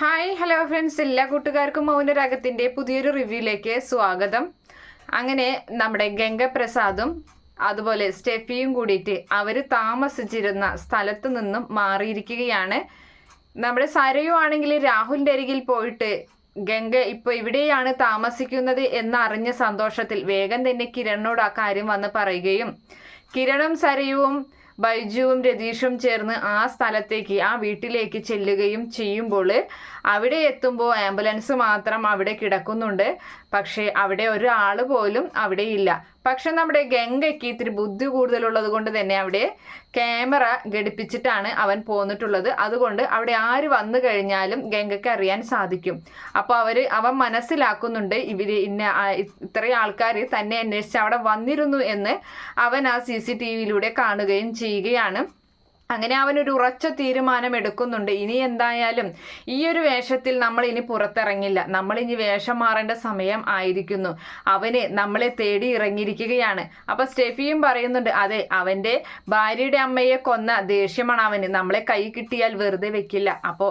Hi hello friends എല്ലാ കൂട്ടുകാർക്കും മൗനരാഗത്തിന്റെ പുതിയൊരു റിവ്യൂയിലേക്ക് സ്വാഗതം. അങ്ങനെ നമ്മുടെ ഗംഗപ്രസാദും അതുപോലെ സ്റ്റെഫിയും കൂടിയിട്ട് അവർ താമസിച്ചിരുന്ന സ്ഥലത്ത് നിന്നും മാറിയിരിക്കുകയാണ്. നമ്മുടെ സരയു ആണെങ്കിൽ രാഹുലിന്റെ അരികിൽ പോയിട്ട് ഗംഗ ഇപ്പോൾ ഇവിടെയാണ് താമസിക്കുന്നത് എന്നറിഞ്ഞ സന്തോഷത്തിൽ വേഗം തന്നെ കിരണിനോട് ആ കാര്യം വന്ന് പറയുകയും കിരണും സരയുവും ബൈജുവും രതീഷും ചേർന്ന് ആ സ്ഥലത്തേക്ക് ആ വീട്ടിലേക്ക് ചെല്ലുകയും ചെയ്യുമ്പോൾ അവിടെ എത്തുമ്പോൾ ആംബുലൻസ് മാത്രം അവിടെ കിടക്കുന്നുണ്ട്. പക്ഷേ അവിടെ ഒരാൾ പോലും അവിടെ ഇല്ല പക്ഷെ നമ്മുടെ ഗംഗയ്ക്ക് ഇത്തിരി ബുദ്ധി കൂടുതലുള്ളത് കൊണ്ട് തന്നെ അവിടെ ക്യാമറ ഘടിപ്പിച്ചിട്ടാണ് അവൻ പോന്നിട്ടുള്ളത്. അതുകൊണ്ട് അവിടെ ആര് വന്നു കഴിഞ്ഞാലും ഗംഗയ്ക്ക് അറിയാൻ സാധിക്കും. അപ്പോൾ അവർ അവൻ മനസ്സിലാക്കുന്നുണ്ട് ഇവർ ഇന്ന ഇത്രയും ആൾക്കാർ തന്നെ അന്വേഷിച്ച് അവിടെ വന്നിരുന്നു എന്ന് അവൻ ആ സി സി ടി വിയിലൂടെ കാണുകയും ചെയ്യുകയാണ്. അങ്ങനെ അവൻ ഒരു ഉറച്ച തീരുമാനം എടുക്കുന്നുണ്ട്. ഇനി എന്തായാലും ഈ ഒരു വേഷത്തിൽ നമ്മൾ ഇനി പുറത്തിറങ്ങില്ല. നമ്മൾ ഇനി വേഷം മാറേണ്ട സമയം ആയിരിക്കുന്നു. അവന് നമ്മളെ തേടി ഇറങ്ങിയിരിക്കുകയാണ്. അപ്പൊ സ്റ്റെഫിയും പറയുന്നുണ്ട് അതെ അവന്റെ ഭാര്യയുടെ അമ്മയെ കൊന്ന ദേഷ്യമാണ് അവന്. നമ്മളെ കൈ കിട്ടിയാൽ വെറുതെ വെക്കില്ല. അപ്പോ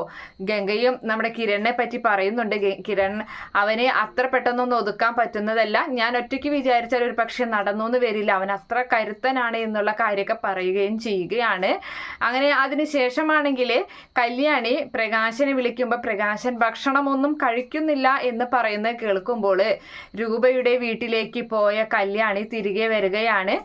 ഗംഗയും നമ്മുടെ കിരണിനെ പറ്റി പറയുന്നുണ്ട് കിരൺ അവനെ അത്ര പെട്ടെന്നൊന്നും ഒതുക്കാൻ പറ്റുന്നതല്ല. ഞാൻ ഒറ്റയ്ക്ക് വിചാരിച്ചാൽ ഒരു പക്ഷെ നടന്നു വരില്ല. അവൻ അത്ര കരുത്തനാണ് എന്നുള്ള കാര്യമൊക്കെ പറയുകയും ചെയ്യുകയാണ്. അങ്ങനെ അതിന് ശേഷമാണെങ്കിൽ കല്യാണി പ്രകാശനെ വിളിക്കുമ്പോൾ പ്രകാശൻ ഭക്ഷണമൊന്നും കഴിക്കുന്നില്ല എന്ന് പറയുന്നത് കേൾക്കുമ്പോൾ രൂപയുടെ വീട്ടിലേക്ക് പോയ കല്യാണി തിരികെ വരികയാണ്.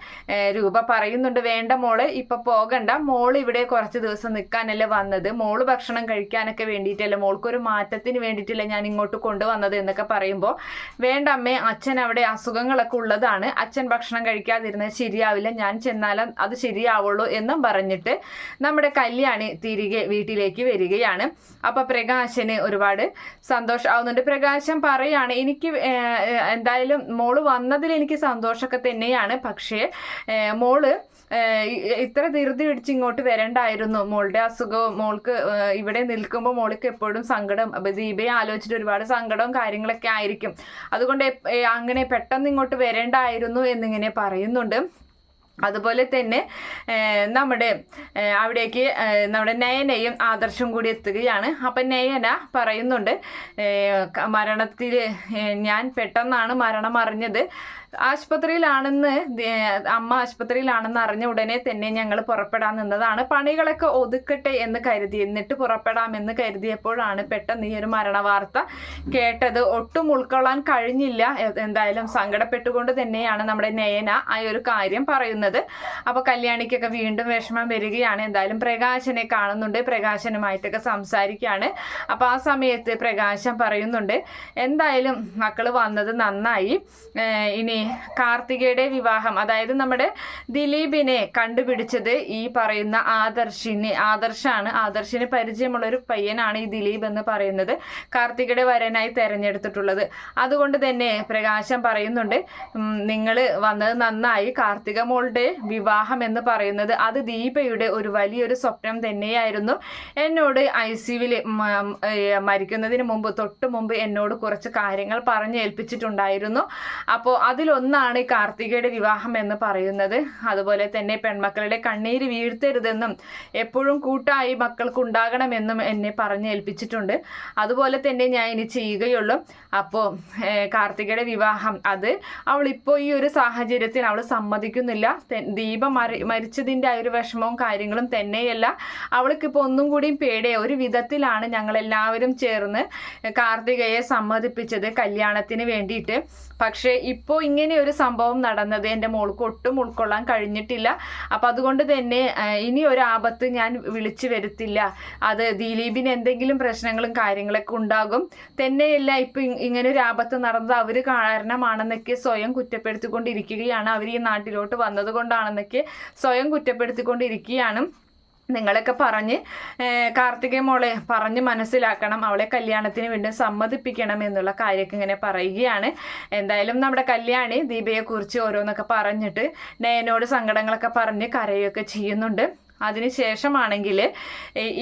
രൂപ പറയുന്നുണ്ട് വേണ്ട മോൾ ഇപ്പൊ പോകണ്ട. മോൾ ഇവിടെ കുറച്ച് ദിവസം നിൽക്കാനല്ലേ വന്നത്. മോൾ ഭക്ഷണം കഴിക്കാനൊക്കെ വേണ്ടിയിട്ടല്ലേ മോൾക്കൊരു മാറ്റത്തിന് വേണ്ടിയിട്ടല്ലേ ഞാൻ ഇങ്ങോട്ട് കൊണ്ടുവന്നത് എന്നൊക്കെ പറയുമ്പോൾ വേണ്ട അമ്മേ അച്ഛൻ അവിടെ അസുഖങ്ങളൊക്കെ ഉള്ളതാണ്. അച്ഛൻ ഭക്ഷണം കഴിക്കാതിരുന്നത് ശരിയാവില്ല. ഞാൻ ചെന്നാലും അത് ശരിയാവുള്ളൂ എന്നും പറഞ്ഞിട്ട് നമ്മുടെ കല്യാണി തിരികെ വീട്ടിലേക്ക് വരികയാണ്. അപ്പൊ പ്രകാശന് ഒരുപാട് സന്തോഷമാവുന്നുണ്ട് പ്രകാശം പറയാണ് എനിക്ക് എന്തായാലും മോൾ വന്നതിൽ എനിക്ക് സന്തോഷമൊക്കെ തന്നെയാണ്. പക്ഷേ മോൾ ഇത്ര ധൃതി പിടിച്ച് ഇങ്ങോട്ട് വരണ്ടായിരുന്നു. മോളുടെ അസുഖവും മോൾക്ക് ഇവിടെ നിൽക്കുമ്പോൾ മോൾക്ക് എപ്പോഴും സങ്കടം ദീപയെ ആലോചിച്ചിട്ട് ഒരുപാട് സങ്കടവും കാര്യങ്ങളൊക്കെ ആയിരിക്കും. അതുകൊണ്ട് അങ്ങനെ പെട്ടെന്ന് ഇങ്ങോട്ട് വരണ്ടായിരുന്നു എന്നിങ്ങനെ പറയുന്നുണ്ട്. അതുപോലെ തന്നെ നമ്മുടെ അവിടേക്ക് നമ്മുടെ നയനയും ആദർശം കൂടി എത്തുകയാണ്. അപ്പം നയന പറയുന്നുണ്ട് മരണത്തിൽ ഞാൻ പെട്ടെന്നാണ് മരണം അറിഞ്ഞത്. ആശുപത്രിയിലാണെന്ന് അമ്മ ആശുപത്രിയിലാണെന്ന് അറിഞ്ഞ ഉടനെ തന്നെ ഞങ്ങൾ പുറപ്പെടാൻ നിന്നതാണ്. പണികളൊക്കെ ഒതുക്കട്ടെ എന്ന് കരുതി എന്നിട്ട് പുറപ്പെടാമെന്ന് കരുതിയപ്പോഴാണ് പെട്ടെന്ന് ഈ ഒരു മരണ വാർത്ത കേട്ടത്. ഒട്ടും ഉൾക്കൊള്ളാൻ കഴിഞ്ഞില്ല. എന്തായാലും സങ്കടപ്പെട്ടുകൊണ്ട് തന്നെയാണ് നമ്മുടെ നയന ആ ഒരു കാര്യം പറയുന്നത്. അപ്പൊ കല്യാണിക്കൊക്കെ വീണ്ടും വിഷമം വരികയാണ്. എന്തായാലും പ്രകാശനെ കാണുന്നുണ്ട്. പ്രകാശനുമായിട്ടൊക്കെ സംസാരിക്കുകയാണ്. അപ്പൊ ആ സമയത്ത് പ്രകാശം പറയുന്നുണ്ട് എന്തായാലും മക്കൾ വന്നത് നന്നായി. ഇനി കാർത്തികയുടെ വിവാഹം അതായത് നമ്മുടെ ദിലീപിനെ കണ്ടുപിടിച്ചത് ഈ പറയുന്ന ആദർശിനെ ആദർശാണ്. ആദർശിന് പരിചയമുള്ള ഒരു പയ്യനാണ് ഈ ദിലീപ് എന്ന് പറയുന്നത് കാർത്തികയുടെ വരനായി തെരഞ്ഞെടുത്തിട്ടുള്ളത്. അതുകൊണ്ട് തന്നെ പ്രകാശം പറയുന്നുണ്ട് നിങ്ങൾ വന്നത് നന്നായി. കാർത്തിക മോളുടെ വിവാഹം എന്ന് പറയുന്നത് അത് ദീപയുടെ ഒരു വലിയൊരു സ്വപ്നം തന്നെയായിരുന്നു. എന്നോട് ഐ സിയുവിൽ മരിക്കുന്നതിന് മുമ്പ് തൊട്ട് മുമ്പ് എന്നോട് കുറച്ച് കാര്യങ്ങൾ പറഞ്ഞ് ഏൽപ്പിച്ചിട്ടുണ്ടായിരുന്നു. അപ്പോൾ അതിലൊന്നാണ് ഈ കാർത്തികയുടെ വിവാഹം എന്ന് പറയുന്നത്. അതുപോലെ തന്നെ പെൺമക്കളുടെ കണ്ണീര് വീഴ്ത്തരുതെന്നും എപ്പോഴും കൂട്ടായി മക്കൾക്ക് ഉണ്ടാകണമെന്നും എന്നെ പറഞ്ഞ് ഏൽപ്പിച്ചിട്ടുണ്ട്. അതുപോലെ തന്നെ ഞാൻ ഇനി ചെയ്യുകയുള്ളൂ. അപ്പോൾ കാർത്തികയുടെ വിവാഹം അത് അവൾ ഇപ്പോൾ ഈ ഒരു സാഹചര്യത്തിൽ അവൾ സമ്മതിക്കുന്നില്ല. ദീപ മരി മരിച്ചതിന്റെ ആ ഒരു വിഷമവും കാര്യങ്ങളും തന്നെയല്ല. അവൾക്ക് ഇപ്പോൾ ഒന്നും കൂടിയും പേടിയ ഒരു വിധത്തിലാണ് ഞങ്ങൾ എല്ലാവരും ചേർന്ന് കാർത്തികയെ സമ്മതിപ്പിച്ചത് കല്യാണത്തിന് വേണ്ടിയിട്ട്. പക്ഷേ ഇപ്പോൾ ഇങ്ങനെ ഒരു സംഭവം നടന്നത് എന്റെ മോൾക്ക് ഒട്ടും ഉൾക്കൊള്ളാൻ കഴിഞ്ഞിട്ടില്ല. അപ്പം അതുകൊണ്ട് തന്നെ ഇനി ഒരു ആപത്ത് ഞാൻ വിളിച്ചു വരുത്തില്ല. അത് ദിലീപിന് എന്തെങ്കിലും പ്രശ്നങ്ങളും കാര്യങ്ങളൊക്കെ ഉണ്ടാകും. തന്നെയല്ല ഇപ്പം ഇങ്ങനെ ഒരു ആപത്ത് നടന്നത് അവർ കാരണമാണെന്നൊക്കെ സ്വയം കുറ്റപ്പെടുത്തിക്കൊണ്ടിരിക്കുകയാണ്. അവർ ഈ നാട്ടിലോട്ട് വന്നത് കൊണ്ടാണെന്നൊക്കെ സ്വയം കുറ്റപ്പെടുത്തിക്കൊണ്ടിരിക്കുകയാണ്. നിങ്ങളൊക്കെ പറഞ്ഞ് കാർത്തിക മോളെ പറഞ്ഞ് മനസ്സിലാക്കണം അവളെ കല്യാണത്തിന് വീണ്ടും സമ്മതിപ്പിക്കണം എന്നുള്ള കാര്യമൊക്കെ ഇങ്ങനെ പറയുകയാണ്. എന്തായാലും നമ്മുടെ കല്യാണി ദീപയെക്കുറിച്ച് ഓരോന്നൊക്കെ പറഞ്ഞിട്ട് നയനോട് സങ്കടങ്ങളൊക്കെ പറഞ്ഞ് കരയൊക്കെ ചെയ്യുന്നുണ്ട്. അതിനുശേഷമാണെങ്കിൽ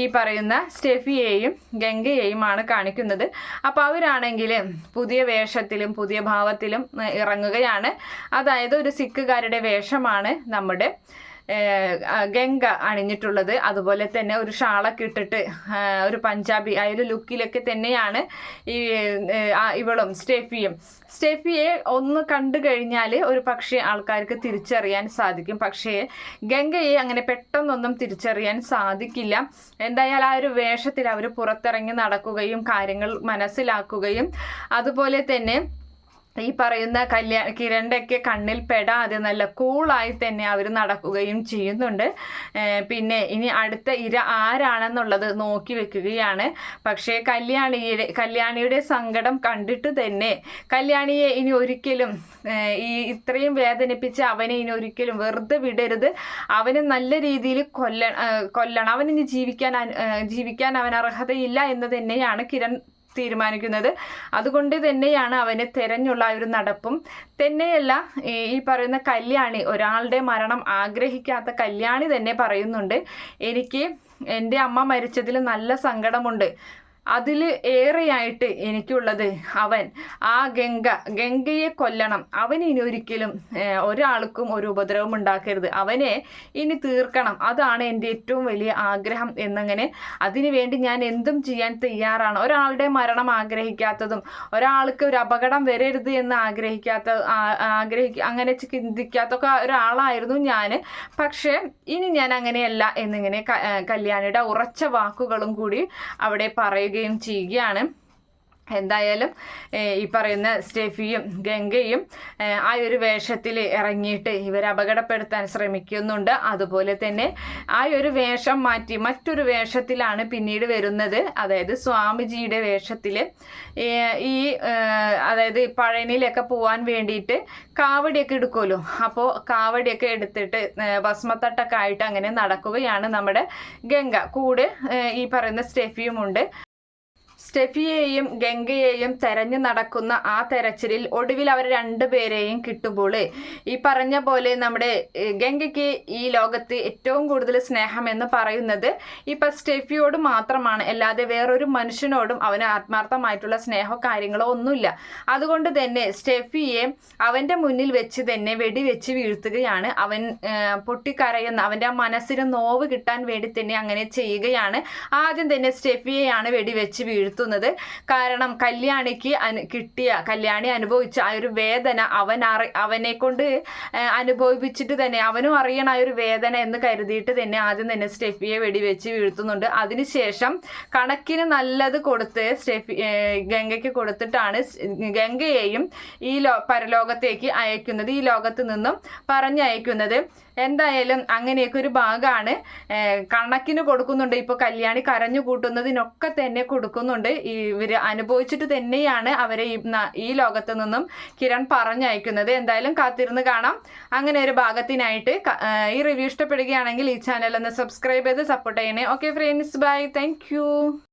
ഈ പറയുന്ന സ്റ്റെഫിയെയും ഗംഗയെയുമാണ് കാണിക്കുന്നത്. അപ്പോൾ അവരാണെങ്കിൽ പുതിയ വേഷത്തിലും പുതിയ ഭാവത്തിലും ഇറങ്ങുകയാണ്. അതായത് ഒരു സിക്കുകാരുടെ വേഷമാണ് നമ്മുടെ ഗംഗ അണിഞ്ഞിട്ടുള്ളത്. അതുപോലെ തന്നെ ഒരു ഷാളൊക്കെ ഇട്ടിട്ട് ഒരു പഞ്ചാബി ആ ഒരു ലുക്കിലൊക്കെ തന്നെയാണ് ഈ ഇവളും സ്റ്റെഫിയും. സ്റ്റെഫിയെ ഒന്ന് കണ്ടു കഴിഞ്ഞാൽ ഒരു പക്ഷേ ആൾക്കാർക്ക് തിരിച്ചറിയാൻ സാധിക്കും. പക്ഷേ ഗംഗയെ അങ്ങനെ പെട്ടെന്നൊന്നും തിരിച്ചറിയാൻ സാധിക്കില്ല. എന്തായാലും ആ ഒരു വേഷത്തിൽ അവർ പുറത്തിറങ്ങി നടക്കുകയും കാര്യങ്ങൾ മനസ്സിലാക്കുകയും അതുപോലെ തന്നെ ഈ പറയുന്ന കല്യാണ കിരണ്ടൊക്കെ കണ്ണിൽ പെടാതെ നല്ല കൂളായി തന്നെ അവർ നടക്കുകയും ചെയ്യുന്നുണ്ട്. പിന്നെ ഇനി അടുത്ത ഇര ആരാണെന്നുള്ളത് നോക്കി വെക്കുകയാണ്. പക്ഷേ കല്യാണിയുടെ കല്യാണിയുടെ സങ്കടം കണ്ടിട്ട് തന്നെ കല്യാണിയെ ഇനി ഒരിക്കലും ഈ ഇത്രയും വേദനിപ്പിച്ച് അവനെ ഇനി ഒരിക്കലും വെറുതെ വിടരുത്. അവനെ നല്ല രീതിയിൽ കൊല്ല കൊല്ലണം. അവനിനി ജീവിക്കാൻ ജീവിക്കാൻ അവൻ അർഹതയില്ല എന്ന് തന്നെയാണ് കിരൺ തീരുമാനിക്കുന്നത്. അതുകൊണ്ട് തന്നെയാണ് അവനെ തെരഞ്ഞുള്ള ഒരു നടപ്പും. തന്നെയല്ല ഈ പറയുന്ന കല്യാണി ഒരാളുടെ മരണം ആഗ്രഹിക്കാത്ത കല്യാണി തന്നെ പറയുന്നുണ്ട്. എനിക്ക് എന്റെ അമ്മ മരിച്ചതിൽ നല്ല സങ്കടമുണ്ട്. അതിൽ ഏറെയായിട്ട് എനിക്കുള്ളത് അവൻ. ആ ഗംഗ ഗംഗയെ കൊല്ലണം. അവൻ ഇനി ഒരിക്കലും ഒരാൾക്കും ഒരു ഉപദ്രവം ഉണ്ടാക്കരുത്. അവനെ ഇനി തീർക്കണം. അതാണ് എന്റെ ഏറ്റവും വലിയ ആഗ്രഹം എന്നങ്ങനെ അതിനുവേണ്ടി ഞാൻ എന്തും ചെയ്യാൻ തയ്യാറാണ്. ഒരാളുടെ മരണം ആഗ്രഹിക്കാത്തതും ഒരാൾക്ക് ഒരു അപകടം വരരുത് എന്ന് ആഗ്രഹിക്കാത്ത ആഗ്രഹിക്ക അങ്ങനെ ചിന്തിക്കാത്തൊക്കെ ഒരാളായിരുന്നു ഞാൻ. പക്ഷേ ഇനി ഞാൻ അങ്ങനെയല്ല എന്നിങ്ങനെ കല്യാണിയുടെ ഉറച്ച വാക്കുകളും കൂടി അവിടെ പറയുകയും ചെയ്യുകയാണ്. എന്തായാലും ഈ പറയുന്ന സ്റ്റെഫിയും ഗംഗയും ആ ഒരു വേഷത്തിൽ ഇറങ്ങിയിട്ട് ഇവർ അപകടപ്പെടുത്താൻ ശ്രമിക്കുന്നുണ്ട്. അതുപോലെ തന്നെ ആ ഒരു വേഷം മാറ്റി മറ്റൊരു വേഷത്തിലാണ് പിന്നീട് വരുന്നത്. അതായത് സ്വാമിജിയുടെ വേഷത്തിൽ ഈ അതായത് പഴനിയിലൊക്കെ പോകാൻ വേണ്ടിയിട്ട് കാവടിയൊക്കെ എടുക്കുമല്ലോ. അപ്പോൾ കാവടിയൊക്കെ എടുത്തിട്ട് ഭസ്മത്തട്ടൊക്കെ ആയിട്ട് അങ്ങനെ നടക്കുകയാണ് നമ്മുടെ ഗംഗ. കൂടെ ഈ പറയുന്ന സ്റ്റെഫിയുമുണ്ട്. സ്റ്റെഫിയെയും ഗംഗയെയും തെരഞ്ഞു നടക്കുന്ന ആ തെരച്ചിലിൽ ഒടുവിൽ അവർ രണ്ടുപേരെയും കിട്ടുമ്പോൾ ഈ പറഞ്ഞ പോലെ നമ്മുടെ ഗംഗയ്ക്ക് ഈ ലോകത്ത് ഏറ്റവും കൂടുതൽ സ്നേഹം എന്ന് പറയുന്നത് ഇപ്പൊ സ്റ്റെഫിയോട് മാത്രമാണ്. അല്ലാതെ വേറൊരു മനുഷ്യനോടും അവന് ആത്മാർത്ഥമായിട്ടുള്ള സ്നേഹമോ കാര്യങ്ങളോ ഒന്നുമില്ല. അതുകൊണ്ട് തന്നെ സ്റ്റെഫിയെ അവന്റെ മുന്നിൽ വെച്ച് തന്നെ വെടിവെച്ച് വീഴ്ത്തുകയാണ്. അവൻ പൊട്ടിക്കരയുന്ന അവന്റെ ആ മനസ്സിന് നോവ് കിട്ടാൻ വേണ്ടി തന്നെ അങ്ങനെ ചെയ്യുകയാണ്. ആദ്യം തന്നെ സ്റ്റെഫിയെയാണ് വെടിവെച്ച് വീഴ്ത്തുന്നത് കാരണം കല്യാണിക്ക് അനു കിട്ടിയ കല്യാണി അനുഭവിച്ച ആ ഒരു വേദന അവൻ അറി അവനെ കൊണ്ട് അനുഭവിപ്പിച്ചിട്ട് തന്നെ അവനും അറിയണ ആ ഒരു വേദന എന്ന് കരുതിയിട്ട് തന്നെ ആദ്യം തന്നെ സ്റ്റെഫിയെ വെടിവെച്ച് വീഴ്ത്തുന്നുണ്ട്. അതിനുശേഷം കണക്കിന് നല്ലത് കൊടുത്ത് സ്റ്റെഫി ഗംഗയ്ക്ക് കൊടുത്തിട്ടാണ് ഗംഗയെയും ഈ ലോ പരലോകത്തേക്ക് അയക്കുന്നത് ഈ ലോകത്ത് നിന്നും പറഞ്ഞയക്കുന്നത്. എന്തായാലും അങ്ങനെയൊക്കെ ഒരു ഭാഗമാണ്. കണക്കിന് കൊടുക്കുന്നുണ്ട്. ഇപ്പോൾ കല്യാണി കരഞ്ഞു കൂട്ടുന്നതിനൊക്കെ തന്നെ കൊടുക്കുന്നുണ്ട്. ഇവർ അനുഭവിച്ചിട്ട് തന്നെയാണ് അവരെ ഈ ലോകത്ത് നിന്നും കിരൺ പറഞ്ഞയക്കുന്നത്. എന്തായാലും കാത്തിരുന്ന് കാണാം. അങ്ങനെ ഒരു ഭാഗത്തിനായിട്ട്. ഈ റിവ്യൂ ഇഷ്ടപ്പെടുകയാണെങ്കിൽ ഈ ചാനൽ ഒന്ന് സബ്സ്ക്രൈബ് ചെയ്ത് സപ്പോർട്ട് ചെയ്യണേ. Okay friends bye thank